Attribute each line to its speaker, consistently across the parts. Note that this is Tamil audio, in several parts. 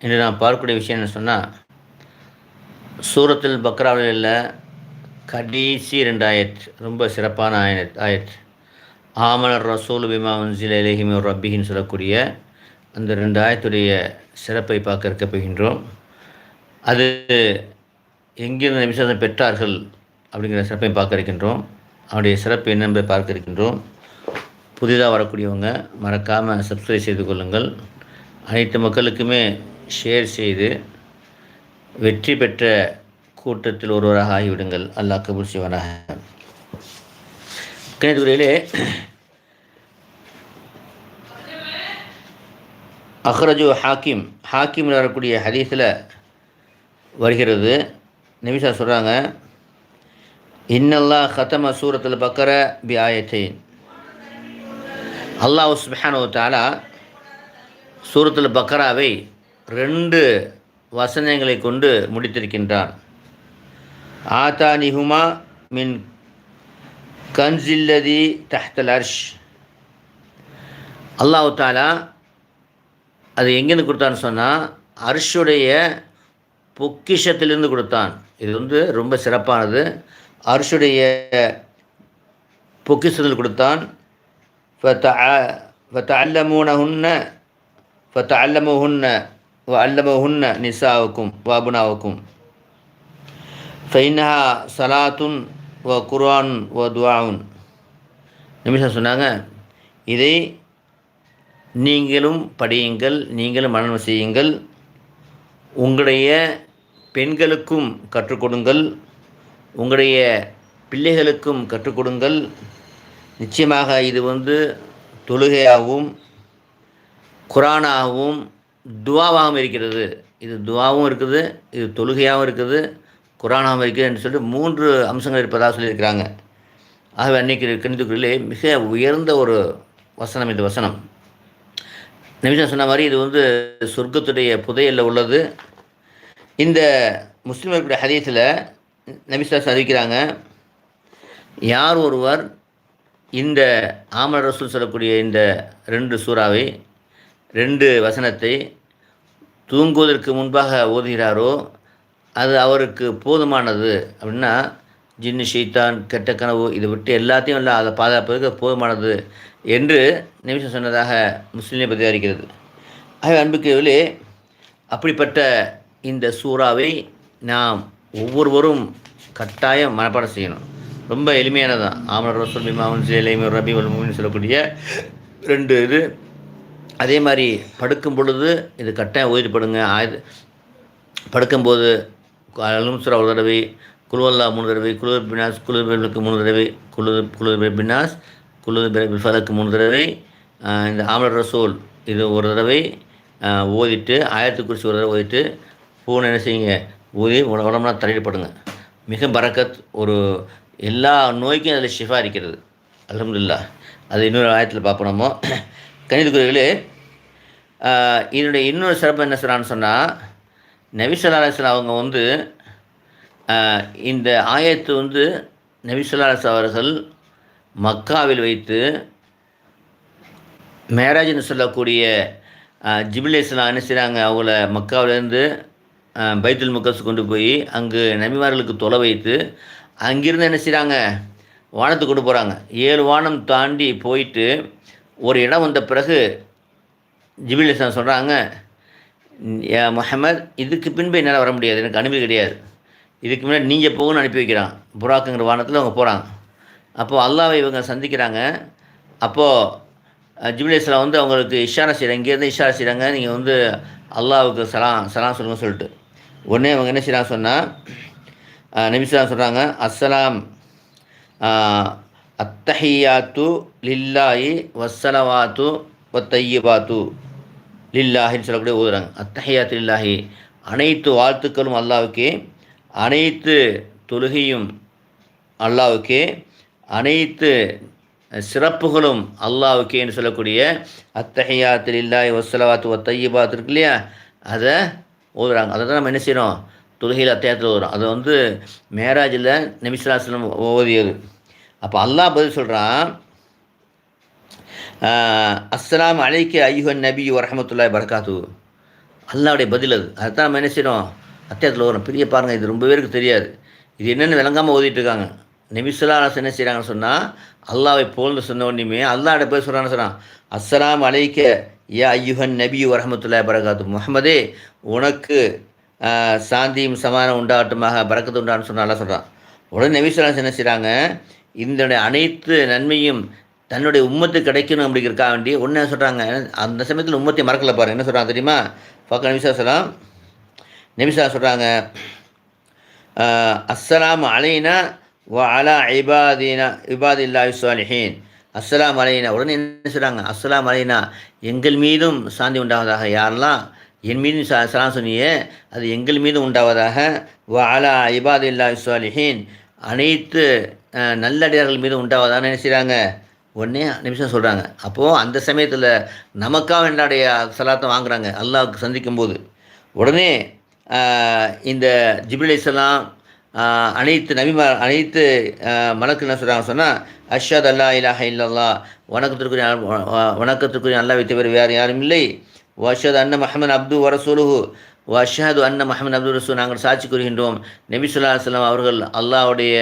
Speaker 1: இன்று நான் பார்க்கக்கூடிய விஷயம் என்ன சொன்னால் சூரத்தில் பக்ராவில் உள்ள கடைசி ரெண்டு ஆயத் ரொம்ப சிறப்பான ஆயத் ஆயத். ஆமலர் ரசூல் பிமா உன்சில இலஹிமி ரப்பிகின்னு சொல்லக்கூடிய அந்த ரெண்டு ஆயத்துடைய சிறப்பை பார்க்க இருக்க போகின்றோம். அது எங்கிருந்து விசேஷம் பெற்றார்கள் அப்படிங்கிற சிறப்பை பார்க்க இருக்கின்றோம். அவருடைய சிறப்பு என்ன என்பதை பார்க்க இருக்கின்றோம். புதிதாக வரக்கூடியவங்க மறக்காமல் சப்ஸ்கிரைப் செய்து கொள்ளுங்கள். அனைத்து மக்களுக்குமே ஷேர் செய்து வெற்றி பெற்ற கூட்டத்தில் ஒருவராக ஆகிவிடுங்கள். அல்லாஹ் கபூல் சிவனாக கணிதுரையிலே அஹ்ரஜு ஹாக்கிம் ஹாக்கிமில் வரக்கூடிய ஹதீஸில் வருகிறது. நிமிஷா சொல்கிறாங்க இன்னல்லா ஹத்தம சூரத்தில் பக்கர பி ஆயத்தைன். அல்லாஹ் சுபஹானு தாலா சூரத்தில் பக்கராவை ரெண்டு வசனங்களை கொண்டு முடித்திருக்கின்றான். ஆதானிஹுமா மின் கன்சில்லதி தஹ்தல் அர்ஷ். அல்லாஹு தாலா அது எங்கேருந்து கொடுத்தான்னு சொன்னால் அர்ஷுடைய பொக்கிஷத்திலிருந்து கொடுத்தான். இது வந்து ரொம்ப சிறப்பானது. அர்ஷுடைய பொக்கிஷத்தில் கொடுத்தான். ஃபத்தல்லமூனஹுன்ன ஃபத்தல்லமுஹுன்ன வ அல்லமஹுன்ன நிசாவுக்கும் வாபுனாவுக்கும் ஃபைனஹா சலாத்துன் வ குர்ஆன் வ துவாவுன் நிமிஷம் சொன்னாங்க இதை நீங்களும் படியுங்கள் நீங்களும் மனநம் செய்யுங்கள் உங்களுடைய பெண்களுக்கும் கற்றுக் கொடுங்கள். உங்களுடைய பிள்ளைகளுக்கும் கற்றுக் கொடுங்கள். நிச்சயமாக இது வந்து தொழுகையாகவும் குரானாகவும் துவாவாகவும் இருக்கிறது. இது துவாவும் இருக்குது இது தொழுகையாகவும் இருக்குது குரானாகவும் இருக்குது என்று சொல்லிட்டு மூன்று அம்சங்கள் இருப்பதாக சொல்லியிருக்கிறாங்க. ஆகவே அன்னைக்கு கணிதக்குறியிலே மிக உயர்ந்த ஒரு வசனம் இந்த வசனம். நிமிஷம் சொன்ன மாதிரி இது வந்து சொர்க்கத்துடைய புதையலில் உள்ளது. இந்த முஸ்லீம்களுடைய ஹதீஸில் நபிசா அறிவிக்கிறாங்க யார் ஒருவர் இந்த ஆமல ரசூல் சொல்லக்கூடிய இந்த ரெண்டு சூறாவை ரெண்டு வசனத்தை தூங்குவதற்கு முன்பாக ஓதுகிறாரோ அது அவருக்கு போதுமானது. அப்படின்னா ஜின்னு ஷீத்தான் கெட்ட கனவு இதை விட்டு எல்லாத்தையும் இல்லை அதை பாதுகாப்பதற்கு போதுமானது என்று நிமிஷம் சொன்னதாக முஸ்லீமை பதிகரிக்கிறது ஆகவே அன்புக்குவிலே அப்படிப்பட்ட இந்த சூறாவை நாம் ஒவ்வொருவரும் கட்டாயம் மனப்பாடம் செய்யணும். ரொம்ப எளிமையானதான் ஆமர் ரசூல் பிமாவன் சேலைமர் ரபி வல்முன்னு சொல்லக்கூடிய ரெண்டு இது. அதே மாதிரி படுக்கும் பொழுது இது கட்டாயம் ஓய்வுப்படுங்க ஆயுத படுக்கும்போது அலும்சுரா ஒரு தடவை குழுவல்லா மூணு தடவை குழு பினாஸ் குழுவர்களுக்கு மூணு தடவை குழு குழு பினாஸ் குழு ஃபலக்கு மூணு தடவை இந்த ஆமர் ரசோல் இது ஒரு தடவை ஓதிட்டு ஆயிரத்தி குறிச்சி ஒரு தடவை ஓதிட்டு பூனை என்ன செய்யுங்க ஊதி உடம்புலாம் தலையிடப்படுங்க மிக பறக்கத் ஒரு எல்லா நோய்க்கும் அதில் ஷிஃபா இருக்கிறது. அலமதுல்லா அது இன்னொரு ஆயத்தில் பார்ப்போம் நம்ம. கணிதக்குறிகளே இதனுடைய இன்னொரு சிறப்பு என்ன சொல்கிறான்னு சொன்னால் நபிசல்லா அவங்க வந்து இந்த ஆயத்து வந்து நபிசல்லா அவர்கள் மக்காவில் வைத்து மேராஜ்னு சொல்லக்கூடிய ஜிபில் இஸ்லாம் என்ன செய்கிறாங்க அவங்கள மக்காவிலேருந்து பைத்துல் முக்கஸ் கொண்டு போய் அங்கு நபிமார்களுக்கு தொலை வைத்து அங்கிருந்து என்ன செய்கிறாங்க வானத்துக்கு கொண்டு போகிறாங்க ஏழு வானம் தாண்டி போயிட்டு ஒரு இடம் வந்த பிறகு ஜிபிலிசன் சொல்கிறாங்க முஹமத் இதுக்கு பின்பு என்னால் வர முடியாது எனக்கு அனுமதி கிடையாது. இதுக்கு முன்னாடி நீங்கள் போகணும்னு அனுப்பி வைக்கிறான். புறாக்குங்கிற வானத்தில் அவங்க போகிறாங்க அப்போது அல்லாவை இவங்க சந்திக்கிறாங்க. அப்போது ஜிபில் வந்து அவங்களுக்கு இஷாரா செய்கிறாங்க இங்கேருந்து இஷாரா செய்கிறாங்க நீங்கள் வந்து அல்லாவுக்கு சலாம் சலாம் சொல்லுங்க சொல்லிட்டு. உடனே அவங்க என்ன செய்கிறாங்க சொன்னால் நிமிஷம் சொல்கிறாங்க அஸ்ஸலாம் அத்தஹியாத்து லில்லாயி வஸ்ஸலவாத்து வத்தையபாத்து லில்லாஹின்னு சொல்லக்கூடிய ஊதுறாங்க. அத்தஹியாத்து லில்லாஹி. அனைத்து வாழ்த்துக்களும் அல்லாவுக்கே அனைத்து தொழுகையும் அல்லாவுக்கே அனைத்து சிறப்புகளும் அல்லாவுக்கேன்னு சொல்லக்கூடிய அத்தஹியாத்து இல்லாய் வசலவாத்து ஒத்தையபாத் இருக்கு இல்லையா? அதை ஓதுறாங்க அதை தான் நம்ம என்ன செய்கிறோம் தொழுகையில் அத்தியாயத்தில் ஓதுறோம் அதை வந்து மேராஜில் நபிசுலாஸ்லம் ஓதியது. அப்போ அல்லாஹ் பதில் சொல்கிறான் அஸ்ஸலாம் அலைக்கு ஐயுஹன் நபி வரமத்துல்லாய் பரகாத்து அல்லாவுடைய பதில் அது. அதுதான் நம்ம என்ன செய்யணும் அத்தியாயத்தில் வரும். பெரிய பாருங்கள் இது ரொம்ப பேருக்கு தெரியாது. இது என்னென்னு விளங்காமல் ஓதிட்டு இருக்காங்க. நெபிசுல்லா அரசு என்ன செய்கிறாங்கன்னு சொன்னால் அல்லாவை போல்னு சொன்ன உடனேயுமே அல்லாட பேர் சொல்கிறான்னு சொல்கிறான் அஸ்ஸலாம் அலைக்க ஏ ஐயுஹன் நபி வரமத்துல்லா பரகாத்து முகமதே உனக்கு சாந்தியும் சமாதானம் உண்டாகட்டுமாக பறக்கத்து உண்டான்னு சொன்னா சொல்கிறான் உடனே நபிசுல்லா என்ன செய்கிறாங்க இந்த அனைத்து நன்மையும் தன்னுடைய உம்மத்து கிடைக்கணும் அப்படிங்கிறக்காக வேண்டி ஒன்று என்ன சொல்கிறாங்க அந்த சமயத்தில் உம்மத்தை மறக்கல பாருங்க என்ன சொல்கிறாங்க தெரியுமா? ஃபக்கர் நபிசா சொல்லலாம் நபிசா சொல்கிறாங்க அஸ்ஸலாம் அலைனா வ அலா இபாதீனா இல்லா சாலிஹீன் அஸ்ஸலாம் அலைனா உடனே என்ன சொல்கிறாங்க அஸ்ஸலாம் அலைனா எங்கள் மீதும் சாந்தி உண்டாவதாக. யாரெல்லாம்? என் மீதும் சா சலாம் சொன்னியே அது எங்கள் மீதும் உண்டாவதாக. வ அலா இல்லா சாலிஹீன் அனைத்து நல்லடியார்கள் மீதும் உண்டாவதாக என்ன செய்கிறாங்க உடனே நிமிஷம் சொல்கிறாங்க அப்போது அந்த சமயத்தில் நமக்காக என்னுடைய சலாத்தை வாங்குறாங்க. அல்லாவுக்கு சந்திக்கும் போது உடனே இந்த ஜிப்ரில் இஸ்லாம் அனைத்து நபிமா அனைத்து மனக்கு மலக்கு என்ன சொல்கிறாங்க சொன்னால் அஷாத் அல்லா இலாஹ இல்லல்லா வணக்கத்திற்குரிய வணக்கத்திற்குரிய அல்லா வைத்த வேறு வேறு யாரும் இல்லை. வஷத் அன்ன மஹமது அப்து வரசூலுஹு வஷாது அன்ன முஹம்மது அப்து ரசூல். நாங்கள் சாட்சி கூறுகின்றோம். நபி சொல்லா அலைஹி அவர்கள் அல்லாவுடைய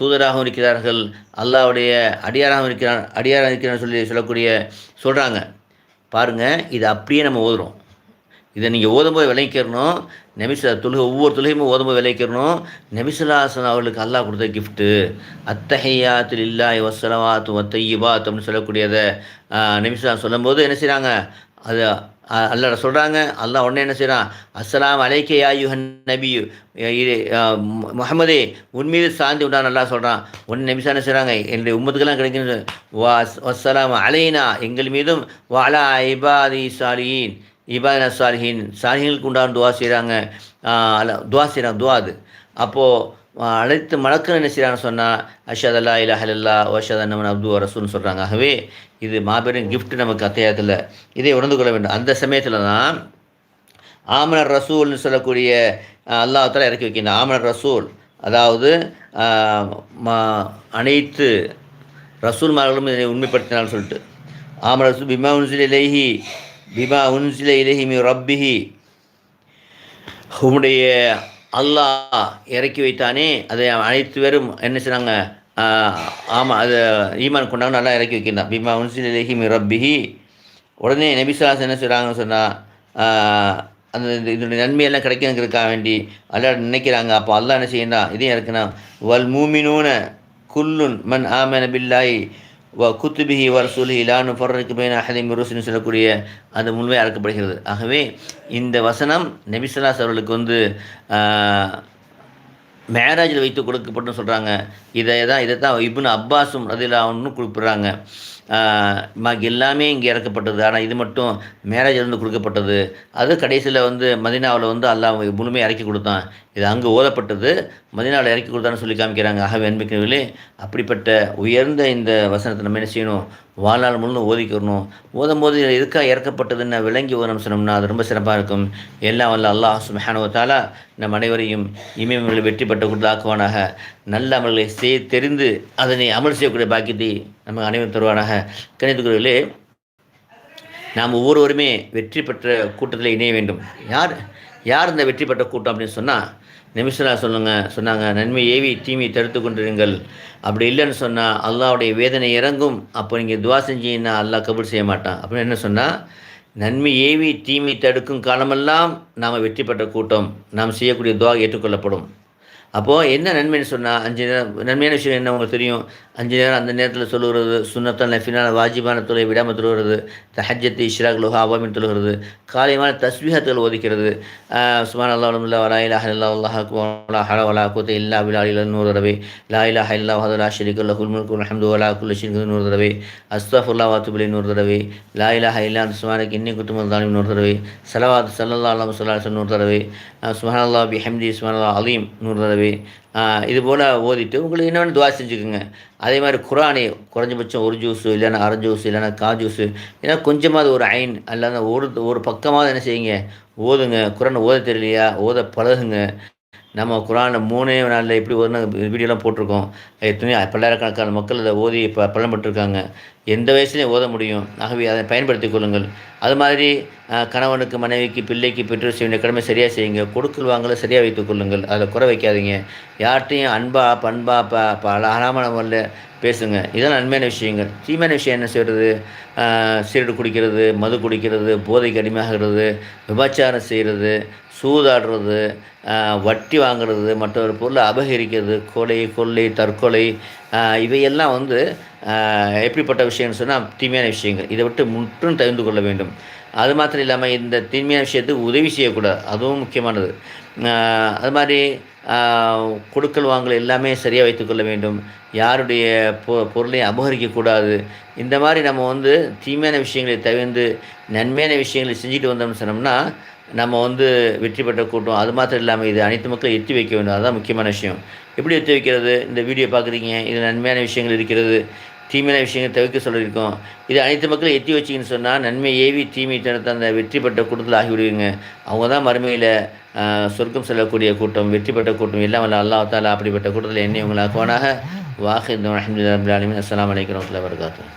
Speaker 1: தூதராகவும் இருக்கிறார்கள் அல்லாவுடைய அடியாராகவும் இருக்கிறார் அடியாராக இருக்கிறார் சொல்லி சொல்லக்கூடிய சொல்கிறாங்க பாருங்கள் இது அப்படியே நம்ம ஓதுறோம். இதை நீங்கள் ஓதும்போது விளைக்கிறணும் நபிசுல்லா தொழுகை ஒவ்வொரு தொழுகையுமே ஓதும்போது விளைக்கிறணும் நபிசுல்லாசன் அவர்களுக்கு அல்லாஹ் கொடுத்த கிஃப்ட்டு அத்தஹையாத்தில் இல்லாய் வசலவாத்து வத்தையிபாத் அப்படின்னு சொல்லக்கூடியதை நபிசுல்லா சொல்லும்போது என்ன செய்கிறாங்க அது அல்லாட சொல்கிறாங்க அல்லாஹ் உடனே என்ன செய்கிறான் அஸ்ஸலாம் அலைக்கே யா யுஹன் நபி இது முகமதே உன்மீது சாந்தி உண்டான நல்லா சொல்கிறான் உன் நபிசா என்ன செய்கிறாங்க என்னுடைய உம்மத்துக்கெல்லாம் கிடைக்கிறது வா அஸ்லாம் அலைனா எங்கள் மீதும் வாலா இபாதி சாலியின் இபாதின சாலிஹின். சாலிஹின்களுக்கு உண்டான துவா செய்கிறாங்க அல்ல துவா செய்கிறான் துவா அது. அப்போது அனைத்து மலக்கள் என்ன சொன்னால் அஷத் அல்லா இல்லா ஹலல்லா ஓஷத் அன்னமன் அப்து ரசூல்னு சொல்கிறாங்க ஆகவே இது மாபெரும் கிஃப்ட் நமக்கு அத்தியாயத்தில். இதை உணர்ந்து கொள்ள வேண்டும். அந்த சமயத்தில் தான் ஆமனர் ரசூல்னு சொல்லக்கூடிய அல்லாஹால இறக்கி வைக்கின்ற ஆமனர் ரசூல் அதாவது ஆஹ், ம- அனைத்து ரசூல்மார்களும் இதை உண்மைப்படுத்தினான்னு சொல்லிட்டு. ஆமர் ரசூல் பிமா உன்சில இலேஹி பிமா உன்சில இலேஹி மி ரப்பிஹி. உம்முடைய அல்லாஹ் இறக்கி வைத்தானே? அதை அனைத்து பேரும் என்ன செய்கிறாங்க ஆமாம் அது ஈமான் கொண்டாங்க நல்லா இறக்கி வைக்கிறான் பீமா உன்சிலேஹி மிரப்பிஹி உடனே நபிசாஸ் என்ன செய்கிறாங்கன்னு சொன்னால் அந்த இதனுடைய நன்மையெல்லாம் கிடைக்குங்கிறதுக்காக வேண்டி அல்லாஹ் நினைக்கிறாங்க. அப்போ அல்லாஹ் என்ன செய்யணும் இதையும் இருக்குன்னா வல் மூமினூன குல்லுன் மன் ஆமன பில்லாய் வ குத்துபிஹி வரசூலி ரசூலிஹி லா நுஃபர்ரிகு பைன அஹதின் சொல்லக்கூடிய அந்த முழுமையாக அறக்கப்படுகிறது ஆகவே இந்த வசனம் நபிசல்லாஸ் அவர்களுக்கு வந்து மேராஜில் வைத்து கொடுக்கப்பட்டுன்னு சொல்கிறாங்க இதை தான் இதை தான் இப்னு அப்பாஸும் அதில் அவனு குறிப்பிட்றாங்க. மாக்கு எல்லாமே இங்கே இறக்கப்பட்டது. ஆனால் இது மட்டும் மேரேஜில் இருந்து கொடுக்கப்பட்டது. அது கடைசியில் வந்து மதினாவில் வந்து அல்லாஹ் முழுமையாக இறக்கி கொடுத்தான். இது அங்கே ஓதப்பட்டது. மதினாவில் இறக்கி கொடுத்தான்னு சொல்லி காமிக்கிறாங்க. ஆகவே அன்பிக்கிறவர்களே அப்படிப்பட்ட உயர்ந்த இந்த வசனத்தை நம்ம என்ன செய்யணும்? வாழ்நாள் முழுவதும் ஓதிக்கிறணும் ஓதும் போது எதுக்காக இறக்கப்பட்டதுன்னு விளங்கி ஓதணும் சொன்னோம்னா அது ரொம்ப சிறப்பாக இருக்கும். எல்லாம் வல்ல அல்லாஹ் சுபஹானஹு நம் அனைவரையும் இமயமர்களை வெற்றி பெற்ற கொடுத்தாக்குவானாக நல்ல அமல்களை செய் தெரிந்து அதனை அமல் செய்யக்கூடிய பாக்கியத்தை நம்ம அனைவரும் தருவானாக. கணித்துக்குறர்களே நாம் ஒவ்வொருவருமே வெற்றி பெற்ற கூட்டத்தில் இணைய வேண்டும். யார்? யார் இந்த வெற்றி பெற்ற கூட்டம் அப்படின்னு சொன்னால் நிமிஷலா சொல்லுங்க சொன்னாங்க நன்மை ஏவி தீமை தடுத்து கொண்டிருங்கள். அப்படி இல்லைன்னு சொன்னால் அல்லாவுடைய வேதனை இறங்கும். அப்போ நீங்கள் துவா செஞ்சீங்கன்னா அல்லாஹ் கபூல் செய்ய மாட்டான். அப்படின்னு என்ன சொன்னால் நன்மை ஏவி தீமை தடுக்கும் காலமெல்லாம் நாம் வெற்றி பெற்ற கூட்டம். நாம் செய்யக்கூடிய துவா ஏற்றுக்கொள்ளப்படும். அப்போது என்ன நன்மைன்னு சொன்னால் அஞ்சு நேரம் நன்மையான விஷயம் என்ன உங்களுக்கு தெரியும்? அஞ்சு நேரம் அந்த நேரத்தில் சொல்லுகிறது சுண்ணத்தான் நஃபினால் வாஜிபான தொலை விடாமல் தொழுகிறது தஹஜத்து இஷ்ராக் லோஹா அவாமின் தொழுகிறது காலையான தஸ்வீகத்தில் ஒதுக்கிறது சுமான் அல்லா அலுவலா வலா இலாஹ இல்லா அல்லாஹ் வலா ஹல வலா கூத்த இல்லா பிலா இல நூறு தடவை லா இலாஹ இல்லா வஹதுலா ஷரீக் லஹுல் முல்கு அல்ஹம்து வலா குல்ல ஷிருக்கு நூறு தடவை அஸ்தஃபுல்லா வாத்துபிலி நூறு தடவை லா இலாஹ இல்லா அந்த சுமானுக்கு இன்னி குத்துமல் தாலிம் நூறு தடவை சலவாத் சல்லா அல்லாஹ் சொல்லா நூறு தடவை சுமான் அல்லா பி ஹம்தி சுமான் அல்லா அலீம் நூறு தடவை ஆஹ் இது போல் ஓதிட்டு உங்களுக்கு என்ன துவா செஞ்சுக்கோங்க. அதே மாதிரி குரானே குறைஞ்சபட்சம் ஒரு ஜூஸு இல்லைன்னா அரை ஜூஸ் இல்லைன்னா கா ஜூஸு ஏன்னா கொஞ்சமாவது ஒரு ஐன் அல்லது ஒரு ஒரு பக்கமாவது என்ன செய்யுங்க? ஓதுங்க. குரான் ஓத தெரியலையா? ஓத பழகுங்க. நம்ம குரானை மூணே நாளில் எப்படி ஒரு வீடியோலாம் போட்டிருக்கோம். எத்தனையோ பல்லாயிரக்கணக்கான மக்கள் அதை ஓதி ப பலன்பட்டிருக்காங்க எந்த வயசுலையும் ஓத முடியும். ஆகவே அதை பயன்படுத்தி கொள்ளுங்கள். அது மாதிரி கணவனுக்கு மனைவிக்கு பிள்ளைக்கு பெற்றோர் செய்ய வேண்டிய கடமை சரியாக செய்யுங்க. கொடுக்கல் வாங்கலை சரியாக வைத்துக் கொள்ளுங்கள். அதில் குறை வைக்காதீங்க. யார்கிட்டையும் அன்பா பண்பா ப ப அழகான பேசுங்க. இதெல்லாம் நன்மையான விஷயங்கள். தீமையான விஷயம் என்ன செய்கிறது சீரடு குடிக்கிறது மது குடிக்கிறது போதைக்கு அடிமையாகிறது விபச்சாரம் செய்கிறது சூதாடுறது வட்டி வாங்குறது மற்றொரு பொருளை அபகரிக்கிறது கொலை கொள்ளை தற்கொலை இவையெல்லாம் வந்து எப்படிப்பட்ட விஷயம்னு சொன்னால் தீமையான விஷயங்கள். இதை விட்டு முற்றும் தவிர்த்து கொள்ள வேண்டும். அது மாத்திரம் இல்லாமல் இந்த தீமையான விஷயத்துக்கு உதவி செய்யக்கூடாது. அதுவும் முக்கியமானது. அது மாதிரி கொடுக்கல் வாங்கல் எல்லாமே சரியாக வைத்துக்கொள்ள வேண்டும். யாருடைய பொ பொருளையும் அபகரிக்கக்கூடாது இந்த மாதிரி நம்ம வந்து தீமையான விஷயங்களை தவிர்ந்து நன்மையான விஷயங்களை செஞ்சுட்டு வந்தோம்னு சொன்னோம்னா நம்ம வந்து வெற்றி பெற்ற கூட்டம். அது மாத்திரம் இல்லாமல் இது அனைத்து மக்களும் எத்தி வைக்க வேண்டும். அதுதான் முக்கியமான விஷயம். எப்படி எத்தி வைக்கிறது? இந்த வீடியோ பார்க்குறீங்க. இது நன்மையான விஷயங்கள் இருக்கிறது. தீமையான விஷயங்களை தவிர்க்க சொல்லியிருக்கோம். இது அனைத்து மக்களும் எத்தி வச்சிங்கன்னு சொன்னால் நன்மை ஏவி தீமை தனத்த அந்த வெற்றி பெற்ற கூட்டத்தில் ஆகிவிடுவீங்க. அவங்க தான் மறுமையில் சொர்க்கம் செல்லக்கூடிய கூட்டம் வெற்றி பெற்ற கூட்டம். எல்லாம் வல்ல அல்லாஹ் தாலா அப்படிப்பட்ட கூட்டத்தில் என்னை உங்களாக்குவானாக. வாஹித் அஹமதுல்லாமின் அஸ்லாம் வலைக்கம் வரகாத்தூர்